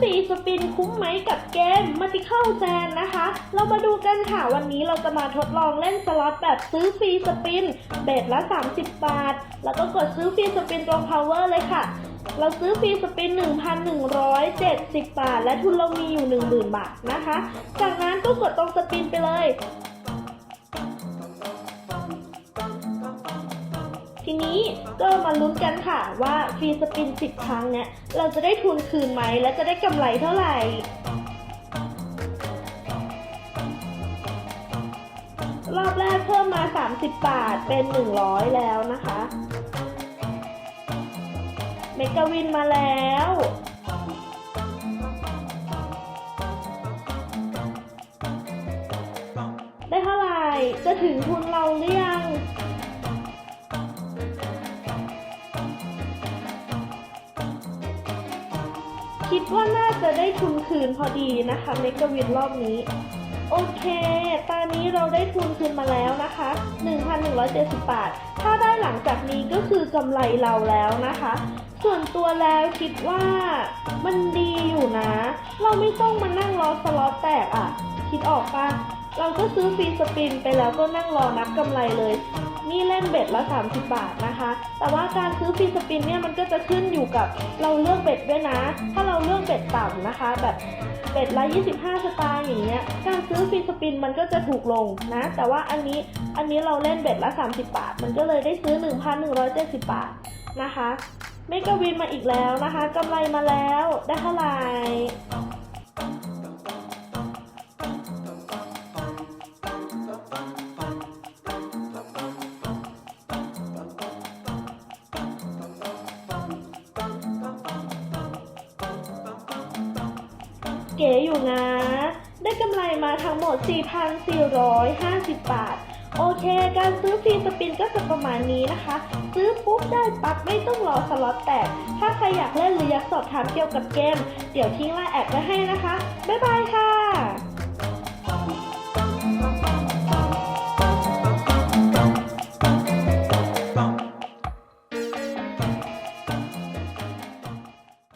ฟรีสปินคุ้มไหมกับเกมมาติเข้าแจนนะคะ เรามาดูกันค่ะ วันนี้เราจะมาทดลองเล่นสล็อตแบบซื้อฟรีสปิน เบสละ 30 บาท แล้วก็กดซื้อฟรีสปินตรงพาวเวอร์เลยค่ะ เราซื้อฟรีสปิน 1,170 บาท และทุนเรามีอยู่ 10,000 บาทนะคะ จากนั้นก็กดตรงสปินไปเลย ทีนี้ก็มาลุ้นกันค่ะว่าฟรีสปิน 10 ครั้งเนี่ยเราจะได้ทุนคืนไหมและจะได้กำไรเท่าไหร่รอบแรกเพิ่มมา 30 บาทเป็น 100 แล้วนะคะ เมกาวินมาแล้ว ได้เท่าไหร่ จะถึงทุนเราหรือยัง คิดว่าน่าจะได้ทุนคืนพอดีนะคะเมกะวินรอบนี้ โอเค ตอนนี้เราได้ทุนคืนมาแล้วนะคะ 1,170 บาท ถ้าได้หลังจากนี้ก็คือกำไรเราแล้วนะคะ ส่วนตัวแล้วคิดว่ามันดีอยู่นะ เราไม่ต้องมานั่งรอสล็อตแตกอะ คิดออกปะเราก็ซื้อฟรีสปินไปแล้วก็นั่งรอนับกำไรเลย นี่เล่นเบ็ดละ 30 บาทนะคะ แต่ว่าการซื้อฟรีสปินเนี่ยมันก็จะขึ้นอยู่กับเราเลือกเบ็ดด้วยนะ ถ้าเราเลือกเบ็ดต่ำนะคะ แบบเบ็ดละ 25 สตางค์อย่างเงี้ย การซื้อฟรีสปินมันก็จะถูกลงนะ แต่ว่าอันนี้อันนี้เราเล่นเบ็ดละ 30 บาท มันก็เลยได้ซื้อ 1,170 บาทนะคะ เมกะวินมาอีกแล้วนะคะกำไรมาแล้วได้เท่าไหร่ เก๋อยู่นะ ได้กำไรมาทั้งหมด 4,450 บาท โอเค การซื้อฟรีสปินก็จะประมาณนี้นะคะ ซื้อปุ๊บได้ปั๊บไม่ต้องรอสล็อตแตก ถ้าใครอยากเล่นหรืออยากสอบถามเกี่ยวกับเกม เดี๋ยวทิ้งไลน์แอดไว้ให้นะคะ บ๊ายบายค่ะ